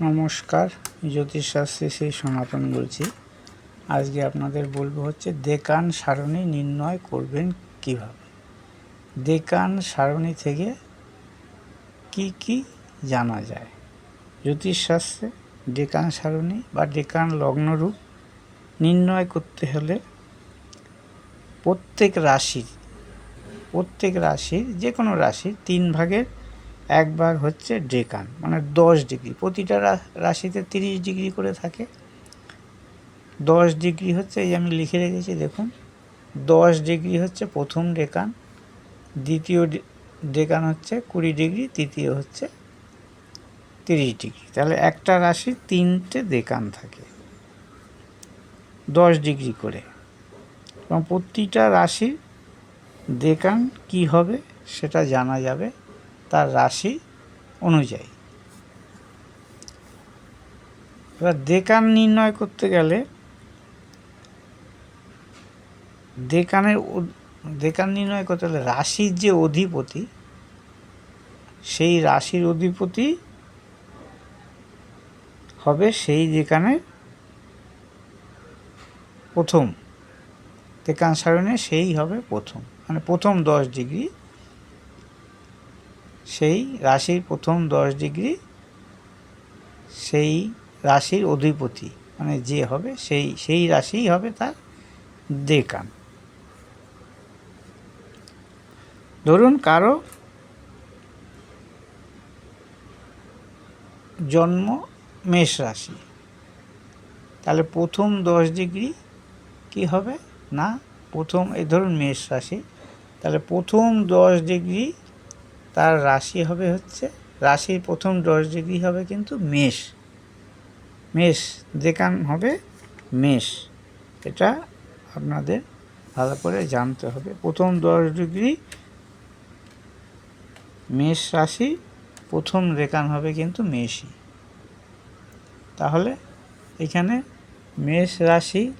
নমস্কার জ্যোতিষশাস্ত্রী শ্রী সনাতন বলছি। আজকে আপনাদের বলব হচ্ছে, দেকান সারণী নির্ণয় করবেন কীভাবে? দেকান সারণী থেকে কি কি জানা যায়? জ্যোতিষশাস্ত্রে ডেকান সারণী বা ডেকান লগ্নরূপ নির্ণয় করতে হলে প্রত্যেক রাশির প্রত্যেক রাশির যে কোনো রাশির তিন ভাগের এক ভাগ হচ্ছে ডেকান মানে দশ ডিগ্রি, প্রতিটা রাশিতে তিরিশ ডিগ্রি করে থাকে। দশ ডিগ্রি হচ্ছে, এই আমি লিখে রেখেছি, দেখুন, দশ ডিগ্রি হচ্ছে প্রথম ডেকান, দ্বিতীয় ডেকান হচ্ছে কুড়ি ডিগ্রি, তৃতীয় হচ্ছে তিরিশ ডিগ্রি। তাহলে একটা রাশি তিনটে দেকান থাকে, দশ ডিগ্রি করে। এবং প্রতিটা রাশির দেকান কি হবে, সেটা জানা যাবে। তার রাশি অনুযায়ী। এবার দেকান নির্ণয় করতে গেলে দেকানের দেকান নির্ণয় করতে গেলে রাশির যে অধিপতি, সেই রাশির অধিপতি হবে সেই দেকানের প্রথম। দেকান সারণে সেই হবে প্রথম। মানে প্রথম দশ ডিগ্রি সেই রাশির প্রথম দশ ডিগ্রি, সেই রাশির অধিপতি মানে যে হবে সেই সেই রাশিই হবে তার দেকান। ধরুন কারও জন্ম মেষ রাশি, তাহলে প্রথম দশ ডিগ্রি কি হবে? না, প্রথম, এই ধরুন মেষ রাশি, তাহলে প্রথম দশ ডিগ্রি তার রাশি হবে হচ্ছে, রাশির প্রথম দশ ডিগ্রি হবে কিন্তু মেষ। মেষ দেখান হবে মেষ। এটা আপনাদের ভালো করে জানতে হবে। প্রথম দশ ডিগ্রি মেষ রাশি, প্রথম রেখান হবে কিন্তু মেষই। তাহলে এখানে মেষ রাশি,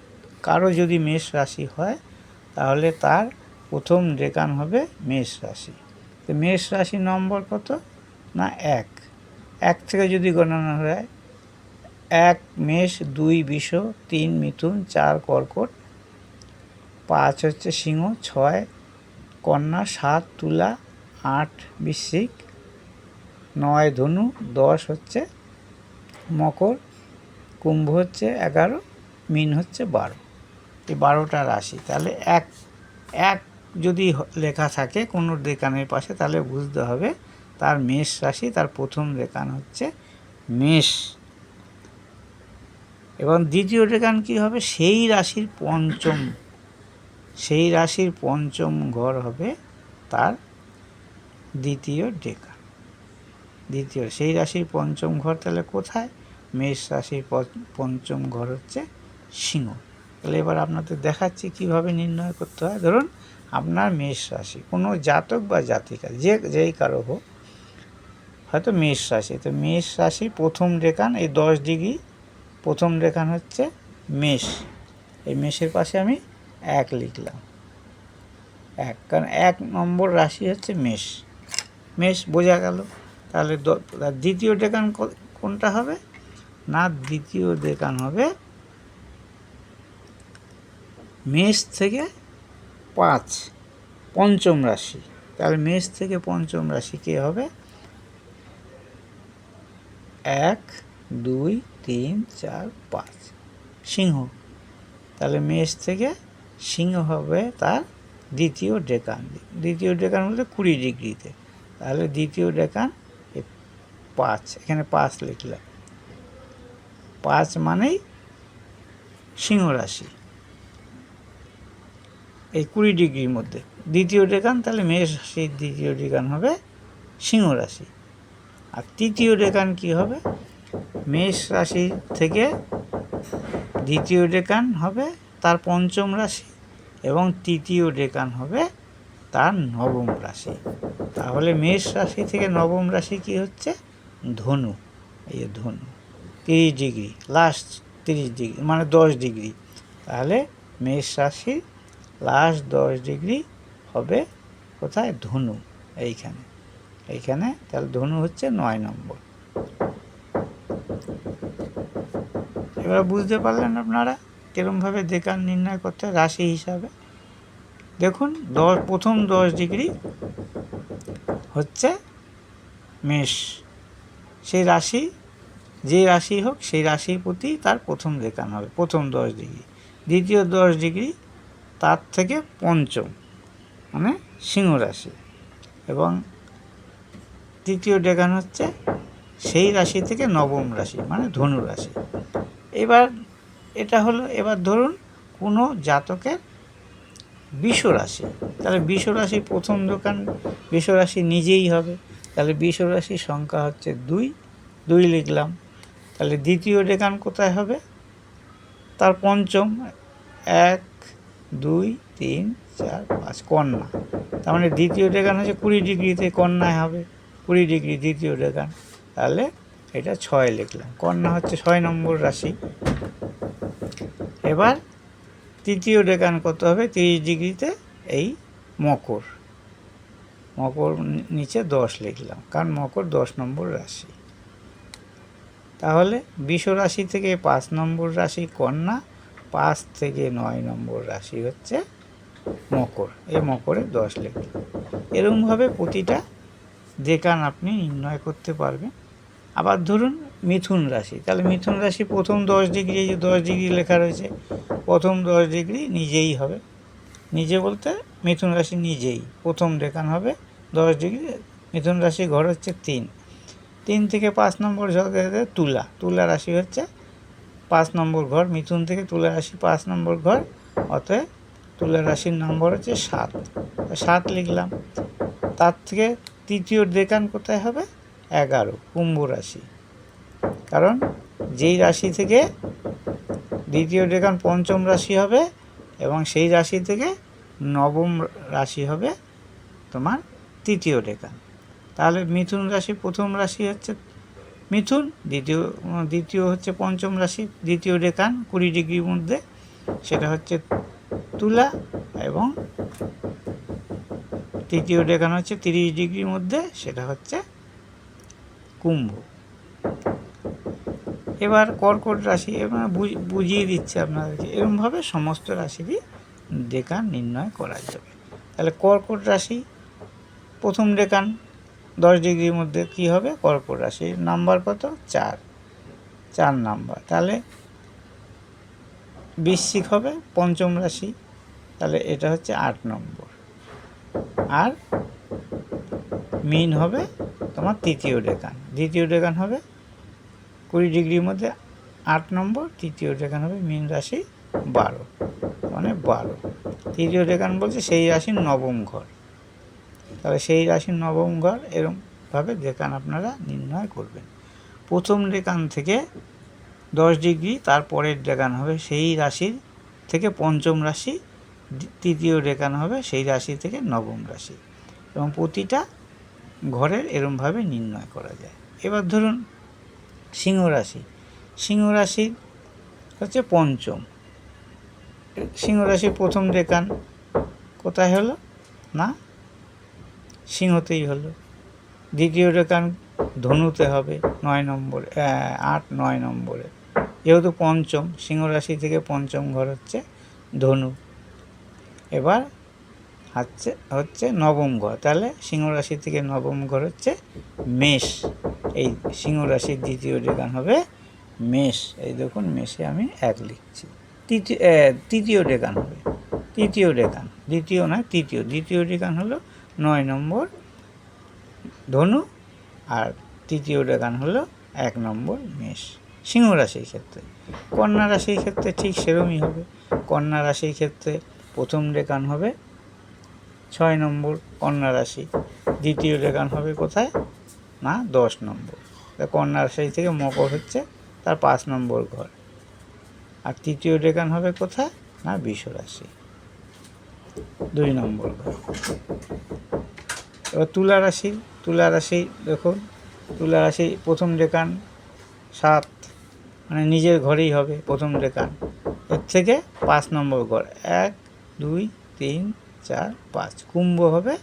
কারও যদি মেষ রাশি হয়, তাহলে তার প্রথম রেখান হবে মেষ রাশি। তো মেষ রাশি নম্বর কত? না, এক। এক থেকে যদি গণনা হয়, এক মেষ, দুই বিষ, তিন মিথুন, চার কর্কট, পাঁচ হচ্ছে সিংহ, ছয় কন্যা, সাত তুলা, আট বৃশ্চিক, নয় ধনু, দশ হচ্ছে মকর, কুম্ভ হচ্ছে এগারো, মিন হচ্ছে বারো। এই বারোটা রাশি, তাহলে এক এক যদি লেখা থাকে কোনো দেকানের পাশে, তাহলে বুঝতে হবে তার মেষ রাশি, তার প্রথম দেকান হচ্ছে মেষ। এবং দ্বিতীয় ডেকান কি হবে? সেই রাশির পঞ্চম, সেই রাশির পঞ্চম ঘর হবে তার দ্বিতীয় ডেকান দ্বিতীয়, সেই রাশির পঞ্চম ঘর তাহলে কোথায়? মেষ রাশির পঞ্চম ঘর হচ্ছে সিংহ। তাহলে এবার আপনাদের দেখাচ্ছি কীভাবে নির্ণয় করতে হয়। ধরুন, আপনার মেষ রাশি, কোনো জাতক বা জাতিকা, যে, যেই কারও হোক, হয়তো মেষ রাশি। তো মেষ রাশি প্রথম রেখান, এই দশ ডিগ্রি প্রথম রেখান হচ্ছে মেষ। এই মেষের পাশে আমি এক লিখলাম। এক, কারণ এক নম্বর রাশি হচ্ছে মেষ। মেষ বোঝা গেল। তাহলে দ্বিতীয় ডেকান কোনটা হবে? না, দ্বিতীয় ডেকান হবে মেষ থেকে পাঁচ, পঞ্চম রাশি। তাহলে মেষ থেকে পঞ্চম রাশি কে হবে? এক, দুই, তিন, চার, পাঁচ। সিংহ। তাহলে মেষ থেকে সিংহ হবে তার দ্বিতীয় ডেকান। দ্বিতীয় ডেকান বলতে কুড়ি ডিগ্রিতে। তাহলে দ্বিতীয় ডেকান পাঁচ। এখানে পাঁচ লিখলাম। পাঁচ মানেই সিংহ রাশি। এই কুড়ি ডিগ্রির মধ্যে। দ্বিতীয় ডেকান তাহলে মেষ রাশির দ্বিতীয় ডেকান হবে সিংহ রাশি। আর তৃতীয় ডেকান কি হবে? মেষ রাশি থেকে দ্বিতীয় ডেকান হবে তার পঞ্চম রাশি এবং তৃতীয় ডেকান হবে তার নবম রাশি। তাহলে মেষ রাশি থেকে নবম রাশি কি হচ্ছে? ধনু, এই ধনু। তিরিশ ডিগ্রি লাস্ট তিরিশ ডিগ্রি মানে দশ ডিগ্রি। তাহলে মেষ রাশি লাস্ট দশ ডিগ্রি হবে কোথায়? ধনু, এইখানে। এইখানে তাহলে ধনু হচ্ছে নয় নম্বর। এবার বুঝতে পারলেন আপনারা কীরমভাবে দেখান নির্ণয় করতে রাশি হিসাবে? দেখুন, দশ, প্রথম দশ ডিগ্রি হচ্ছে মেষ। সেই রাশি, যে রাশি হোক সেই রাশির প্রতি তার প্রথম দেখান হবে, প্রথম দশ ডিগ্রি দ্বিতীয় দশ ডিগ্রি তার থেকে পঞ্চম মানে সিংহ রাশি। এবং তৃতীয় ডেকান হচ্ছে সেই রাশি থেকে নবম রাশি মানে ধনু রাশি। এবার এটা হলো, এবার ধরুন কোনো জাতকের বিষ রাশি। তাহলে বিষ রাশি প্রথম দোকান বিষ রাশি নিজেই হবে। তাহলে বিষ রাশির সংখ্যা হচ্ছে দুই দুই লিখলাম। তাহলে দ্বিতীয় ডেকান কোথায় হবে? তার পঞ্চম, এক দুই, তিন, চার, পাঁচ, কন্যা। তার মানে দ্বিতীয় ডেকান হচ্ছে কুড়ি ডিগ্রিতে কন্যায় হবে। কুড়ি ডিগ্রি দ্বিতীয় ডেকান। তাহলে এটা ছয় লিখলাম। কন্যা হচ্ছে ছয় নম্বর রাশি। এবার তৃতীয় ডেকান কত হবে? তিরিশ ডিগ্রিতে এই মকর। মকর নিচে দশ লিখলাম, কারণ মকর দশ নম্বর রাশি। তাহলে বিষ রাশি থেকে পাঁচ নম্বর রাশি কন্যা পাঁচ থেকে নয় নম্বর রাশি হচ্ছে মকর। এই মকরে দশ লিখলাম এরকমভাবে প্রতিটা দেকান আপনি নির্ণয় করতে পারবেন। আবার ধরুন মিথুন রাশি। তাহলে মিথুন রাশি প্রথম দশ ডিগ্রি, এই যে দশ ডিগ্রি লেখা রয়েছে, প্রথম দশ ডিগ্রি নিজেই হবে। নিজে বলতে মিথুন রাশি নিজেই। প্রথম দেখান হবে দশ ডিগ্রি, মিথুন রাশি ঘর হচ্ছে তিন। তিন থেকে পাঁচ নম্বর তুলা। তুলা রাশি হচ্ছে পাঁচ নম্বর ঘর, মিথুন থেকে তুলা রাশি পাঁচ নম্বর ঘর, অতএব তুলা রাশির নম্বর হচ্ছে সাত। সাত লিখলাম। তার থেকে তৃতীয় ডেকান কোথায় হবে? এগারো, কুম্ভ রাশি। কারণ যেই রাশি থেকে দ্বিতীয় ডেকান পঞ্চম রাশি হবে এবং সেই রাশি থেকে নবম রাশি হবে তোমার তৃতীয় ডেকান। তাহলে মিথুন রাশি প্রথম রাশি হচ্ছে মিথুন, দ্বিতীয় দ্বিতীয় হচ্ছে পঞ্চম রাশি, দ্বিতীয় ডেকান, কুড়ি ডিগ্রির মধ্যে। সেটা হচ্ছে তুলা এবং তৃতীয় ডেকান হচ্ছে তিরিশ ডিগ্রির মধ্যে, সেটা হচ্ছে কুম্ভ। এবার কর্কট রাশি, এবার বুঝ- বুঝিয়ে দিচ্ছে আপনাদেরকে এরকমভাবে সমস্ত রাশিরই ডেকান নির্ণয় করা যাবে। তাহলে কর্কট রাশি, প্রথম ডেকান দশ ডিগ্রির মধ্যে কি হবে? কর্কট রাশির নাম্বার কত? চার। চার নাম্বার। তাহলে বৃশ্চিক হবে পঞ্চম রাশি। তাহলে এটা হচ্ছে আট নম্বর। আর মিন হবে তোমার তৃতীয় ডেকান। দ্বিতীয় ডেকান হবে কুড়ি ডিগ্রির মধ্যে আট নম্বর। তৃতীয় ডেকান হবে মীন রাশি বারো। মানে বারো। তৃতীয় ডেকান বলছে সেই রাশির নবম ঘর। তাহলে সেই রাশির নবম ঘর এরমভাবে ডেকান আপনারা নির্ণয় করবেন। প্রথম ডেকান থেকে দশ ডিগ্রি তারপরের ডেকান হবে সেই রাশির থেকে পঞ্চম রাশি তৃতীয় ডেকান হবে সেই রাশি থেকে নবম রাশি এবং প্রতিটা ঘরের এরমভাবে নির্ণয় করা যায়। এবার ধরুন সিংহ রাশি সিংহ রাশি হচ্ছে পঞ্চম। সিংহ রাশির প্রথম ডেকান কোথায় হলো? না? সিংহতেই হলো। দ্বিতীয় ডেকান ধনুতে হবে, নয় নম্বর আট, নয় নম্বরে। যেহেতু পঞ্চম, সিংহ রাশি থেকে পঞ্চম ঘর হচ্ছে ধনু। এবার হচ্ছে হচ্ছে নবম ঘর। তাহলে সিংহ রাশি থেকে নবম ঘর হচ্ছে মেষ। এই সিংহ রাশির দ্বিতীয় ডেকান হবে মেষ। এই দেখুন, মেষে আমি এক লিখছি। তৃতীয় তৃতীয় ডেকান হবে তৃতীয় ডেকান দ্বিতীয় নয়, তৃতীয়। দ্বিতীয় ডেকান হলো নয় নম্বর, ধনু, আর তৃতীয় ডেকান হলো এক নম্বর মেষ। সিংহ রাশির ক্ষেত্রে। কন্যা রাশির ক্ষেত্রে ঠিক সেরমই হবে। কন্যা রাশির ক্ষেত্রে প্রথম ডেকান হবে ছয় নম্বর কন্যা রাশি। দ্বিতীয় ডেকান হবে কোথায়? না, দশ নম্বর। কন্যা রাশি থেকে মকর হচ্ছে তার পাঁচ নম্বর ঘর। আর তৃতীয় ডেকান হবে কোথায়? না, বিষ রাশি। দুই নম্বর। এবার তুলা রাশি তুলা রাশি দেখুন, তুলা রাশি প্রথম ডেকান সাত মানে নিজের ঘরেই হবে প্রথম ডেকান। এর থেকে পাঁচ নম্বর ঘর, এক, দুই, তিন, চার, পাঁচ। কুম্ভ হবে,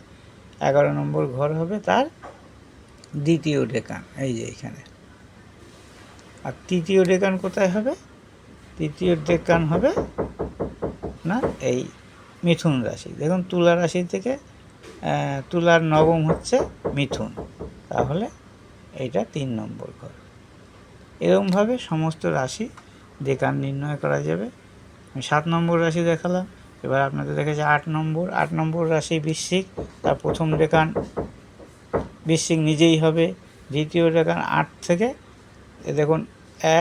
এগারো নম্বর ঘর হবে তার দ্বিতীয় ডেকান, এই যে এখানে। আর তৃতীয় ডেকান কোথায় হবে? তৃতীয় ডেকান হবে না এই মিথুন রাশি। দেখুন, তুলা রাশি থেকে তুলার নবম হচ্ছে মিথুন। তাহলে এইটা তিন নম্বর ঘর। এরকমভাবে সমস্ত রাশি ডেকান নির্ণয় করা যাবে। আমি সাত নম্বর রাশি দেখালাম, এবার আপনাদের দেখেছে আট নম্বর। আট নম্বর রাশি বৃশ্চিক, তার প্রথম ডেকান বৃশ্চিক নিজেই হবে। দ্বিতীয় ডেকান আট থেকে দেখুন,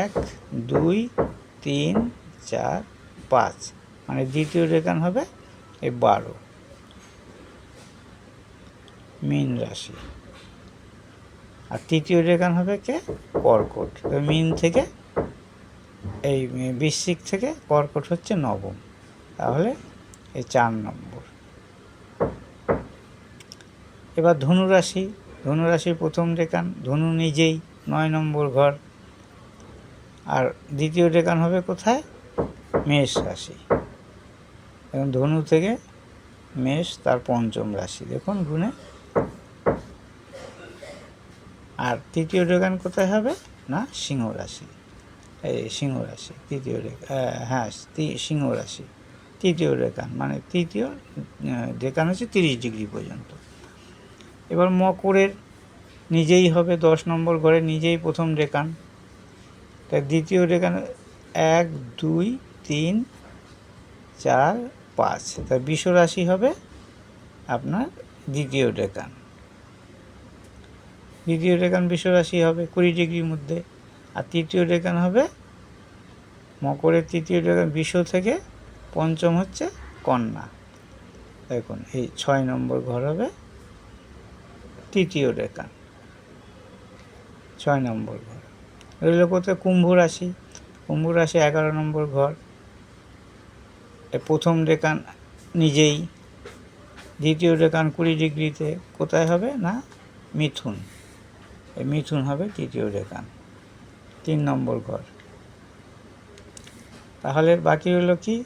এক, দুই, তিন, চার, পাঁচ। মানে দ্বিতীয় ডেকান হবে এই বারো। মীন রাশি। আর তৃতীয় ডেকান হবে কে? কর্কট। মীন থেকে এই বৃশ্চিক থেকে কর্কট হচ্ছে নবম। তাহলে এই চার নম্বর। এবার ধনুরাশি। ধনুরাশির প্রথম ডেকান ধনু নিজেই, নয় নম্বর ঘর। আর দ্বিতীয় ডেকান হবে কোথায়? মেষ রাশি। এবং ধনু থেকে মেষ, তার পঞ্চম রাশি। দেখুন গুণে। আর তৃতীয় ডেকান কোথায় হবে? না, সিংহ রাশি। এই সিংহ রাশি, তৃতীয় রেখা হ্যাঁ সিংহ রাশি। তৃতীয় রেখান মানে তৃতীয় ডেকান হচ্ছে তিরিশ ডিগ্রি পর্যন্ত। এবার মকরের নিজেই হবে, দশ নম্বর ঘরে নিজেই প্রথম ডেকান তাই দ্বিতীয় ডেকান এক, দুই, তিন, চার পাঁচ। তাই বিষ রাশি হবে আপনার দ্বিতীয় ডেকান। দ্বিতীয় ডেকান বিষ রাশি হবে কুড়ি ডিগ্রির মধ্যে। আর তৃতীয় ডেকান হবে মকরের তৃতীয় ডেকান বিষ থেকে পঞ্চম হচ্ছে কন্যা। দেখুন, এই ছয় নম্বর ঘর হবে তৃতীয় ডেকান। ছয় নম্বর ঘর। রইল কোথায় কুম্ভ রাশি। কুম্ভ রাশি এগারো নম্বর ঘর। প্রথম ডেকান নিজেই, দ্বিতীয় ডেকান কুড়ি ডিগ্রিতে কোথায় হবে না? মিথুন। এই মিথুন হবে তৃতীয় ডেকান, তিন নম্বর ঘর। তাহলে বাকি হলো কি?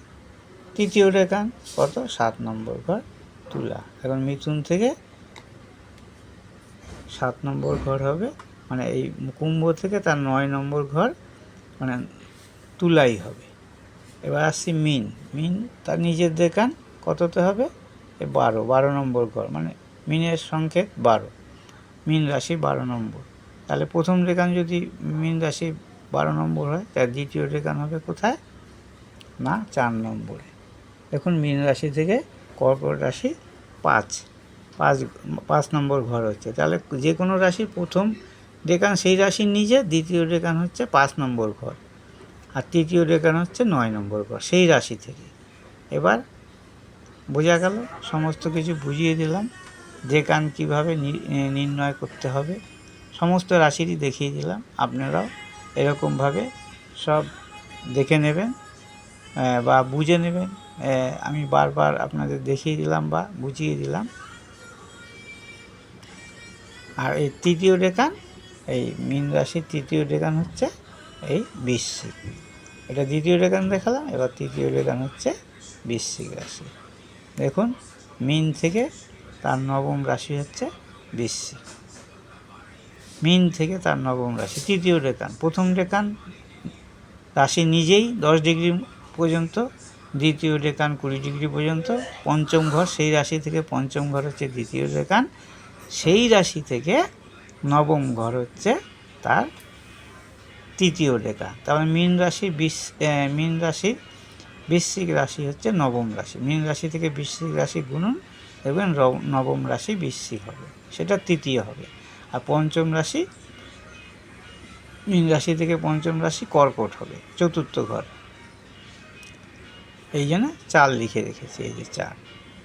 তৃতীয় রেখান কত? সাত নম্বর ঘর, তুলা। এখন মিথুন থেকে সাত নম্বর ঘর হবে মানে এই কুম্ভ থেকে তার নয় নম্বর ঘর মানে তুলাই হবে। এবার আসছি মিন। মিন তার নিজের দেখান, কততে হবে? এ বারো বারো নম্বর ঘর মানে মিনের সংকেত বারো। মিন রাশি বারো নম্বর। তাহলে প্রথম রেখান যদি মিন রাশি বারো নম্বর হয়, তার দ্বিতীয় রেখান হবে কোথায়? না, চার নম্বরে। দেখুন, মিন রাশি থেকে কর্কট রাশি পাঁচ। পাঁচ পাঁচ নম্বর ঘর হচ্ছে। তাহলে যে কোনো রাশির প্রথম ডেকান সেই রাশির নিজে দ্বিতীয় ডেকান হচ্ছে পাঁচ নম্বর ঘর। আর তৃতীয় ডেকান হচ্ছে নয় নম্বর ঘর, সেই রাশি থেকে। এবার বোঝা গেল, সমস্ত কিছু বুঝিয়ে দিলাম ডেকান কীভাবে নির্ণয় করতে হবে। সমস্ত রাশিরই দেখিয়ে দিলাম, আপনারাও এরকমভাবে সব দেখে নেবেন বা বুঝে নেবেন। আমি বারবার আপনাদের দেখিয়ে দিলাম বা বুঝিয়ে দিলাম। আর এই তৃতীয় ডেকান, এই মীন রাশির তৃতীয় ডেকান হচ্ছে এই বৃশ্চিক এটা দ্বিতীয় ডেকান দেখালাম, এবার তৃতীয় ডেকান হচ্ছে বৃশ্চিক রাশি। দেখুন, মিন থেকে তার নবম রাশি হচ্ছে বৃশ্চিক মিন থেকে তার নবম রাশি তৃতীয় ডেকান প্রথম ডেকান রাশি নিজেই দশ ডিগ্রি পর্যন্ত দ্বিতীয় ডেকান কুড়ি ডিগ্রি পর্যন্ত, পঞ্চম ঘর সেই রাশি থেকে পঞ্চম ঘর হচ্ছে দ্বিতীয় ডেকান সেই রাশি থেকে নবম ঘর হচ্ছে তার তৃতীয় ডেকা তারপরে মীন রাশি বিশ মীন রাশির বৃশ্চিক রাশি হচ্ছে নবম রাশি। মীন রাশি থেকে বৃশ্চিক রাশি গুণন দেখবেন নবম রাশি বৃশ্চিক হবে। সেটা তৃতীয় হবে। আর পঞ্চম রাশি, মীন রাশি থেকে পঞ্চম রাশি কর্কট হবে, চতুর্থ ঘর। এই জন্য চার লিখে রেখেছি, এই যে চার।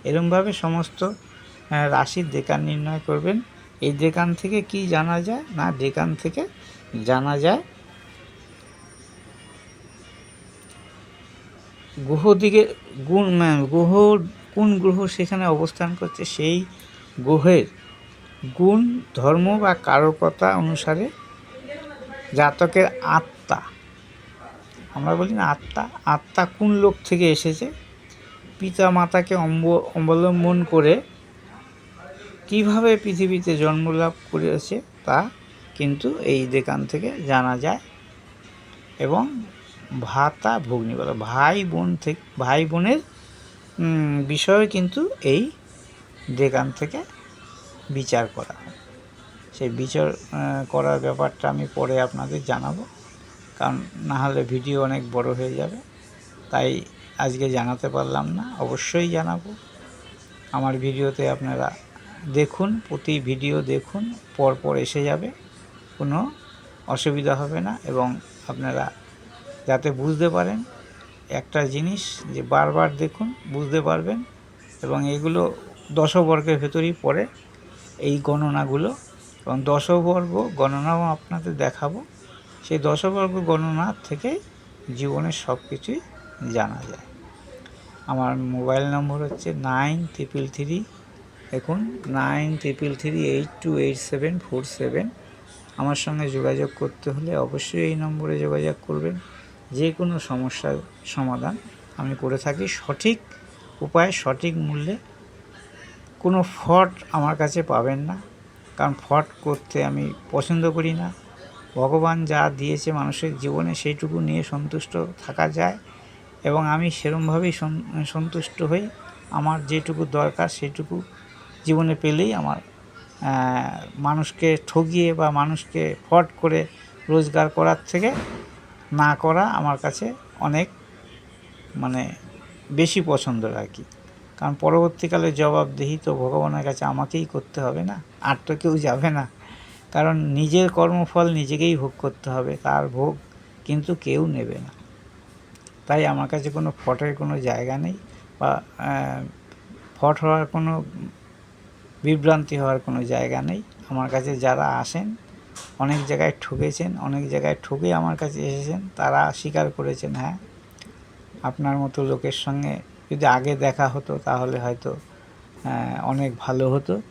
এরমভাবে সমস্ত রাশির দেকান নির্ণয় করবেন। এই ডেকান থেকে কি জানা যায় না দেকান থেকে জানা যায় গ্রহ দিকে গুণ গ্রহ কোন গ্রহ সেখানে অবস্থান করছে সেই গ্রহের গুণ, ধর্ম বা কারকতা অনুসারে জাতকের আত্মা। আমরা বলি না আত্মা আত্মা কোন লোক থেকে এসেছে? পিতা মাতাকে অম্ব- অবলম্বন করে কীভাবে পৃথিবীতে জন্মলাভ করেছে তা কিন্তু এই দেখান থেকে জানা যায়। এবং ভাতা ভগ্নী বলা, ভাই বোন থেকে, ভাই বোনের বিষয়ে কিন্তু এই দেগান থেকে বিচার করা সেই বিচার করার ব্যাপারটা আমি পরে আপনাদের জানাব, কারণ না হলে ভিডিও অনেক বড় হয়ে যাবে। তাই আজকে জানাতে পারলাম না, অবশ্যই জানাব। আমার ভিডিওতে আপনারা দেখুন, প্রতি ভিডিও দেখুন, পরপর এসে যাবে, কোনো অসুবিধা হবে না এবং আপনারা যাতে বুঝতে পারেন একটা জিনিস যে বারবার দেখুন, বুঝতে পারবেন এবং এগুলো দশবর্গের ভেতরেই পড়ে এই গণনাগুলো। এবং দশবর্গ গণনাও আপনাদের দেখাবো। সেই দশবর্গ গণনা থেকে জীবনের সব কিছুই জানা যায়। আমার মোবাইল নম্বর হচ্ছে নাইন ট্রিপল থ্রি। দেখুন, nine triple three eight two eight seven four seven. আমার সঙ্গে যোগাযোগ করতে হলে অবশ্যই এই নম্বরে যোগাযোগ করবেন। যে কোনো সমস্যার সমাধান আমি করে থাকি। সঠিক উপায়ে, সঠিক মূল্যে। কোনো ফট আমার কাছে পাবেন না। কারণ ফট করতে আমি পছন্দ করি না। ভগবান যা দিয়েছে মানুষের জীবনে সেইটুকু নিয়ে সন্তুষ্ট থাকা যায় এবং আমি সেরমভাবেই সন- সন্তুষ্ট হই। আমার যেটুকু দরকার সেটুকু জীবনে পেলেই আমার মানুষকে ঠগিয়ে বা মানুষকে ফট করে রোজগার করার থেকে না করা আমার কাছে অনেক মানে বেশি পছন্দের আর কি। কারণ পরবর্তীকালে জবাবদিহি তো ভগবানের কাছে আমাকেই করতে হবে না, আর তো কেউ যাবে না। কারণ নিজের কর্মফল নিজেকেই ভোগ করতে হবে, তার ভোগ কিন্তু কেউ নেবে না। তাই আমার কাছে কোনো ফটের কোনো জায়গা নেই বা ফট হওয়ার কোনো, বিভ্রান্তি হওয়ার কোনো জায়গা নেই। আমার কাছে যারা আসেন অনেক জায়গায় ঠকেছেন, অনেক জায়গায় ঠকে আমার কাছে এসেছেন, তারা স্বীকার করেছেন হ্যাঁ আপনার মতো লোকের সঙ্গে যদি আগে দেখা হতো তাহলে হয়তো অনেক ভালো হতো।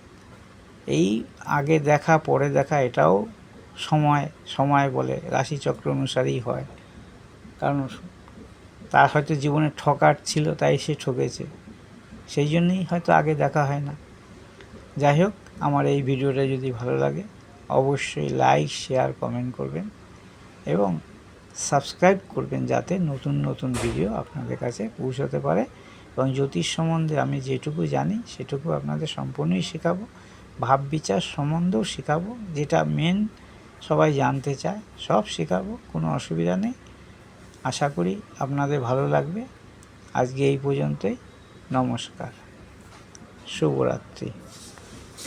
এই আগে দেখা, পরে দেখা এটাও সময় সময় বলে, রাশিচক্র অনুসারেই হয়। কারণ তার হয়তো জীবনে ঠকার ছিল, তাই সে ঠকেছে। সেই জন্যই হয়তো আগে দেখা হয় না। যাই হোক, আমার এই ভিডিওটা যদি ভালো লাগে অবশ্যই লাইক, শেয়ার, কমেন্ট করবেন এবং সাবস্ক্রাইব করবেন যাতে নতুন নতুন ভিডিও আপনাদের কাছে পৌঁছতে পারে এবং জ্যোতিষ সম্বন্ধে আমি যেটুকু জানি সেটুকু আপনাদের সম্পূর্ণই শেখাবো। ভাব বিচার সম্বন্ধেও শেখাবো, যেটা মেন সবাই জানতে চায়, সব শেখাবো, কোনো অসুবিধা নেই। আশা করি আপনাদের ভালো লাগবে। আজকে এই পর্যন্তই, নমস্কার। শুভরাত্রি।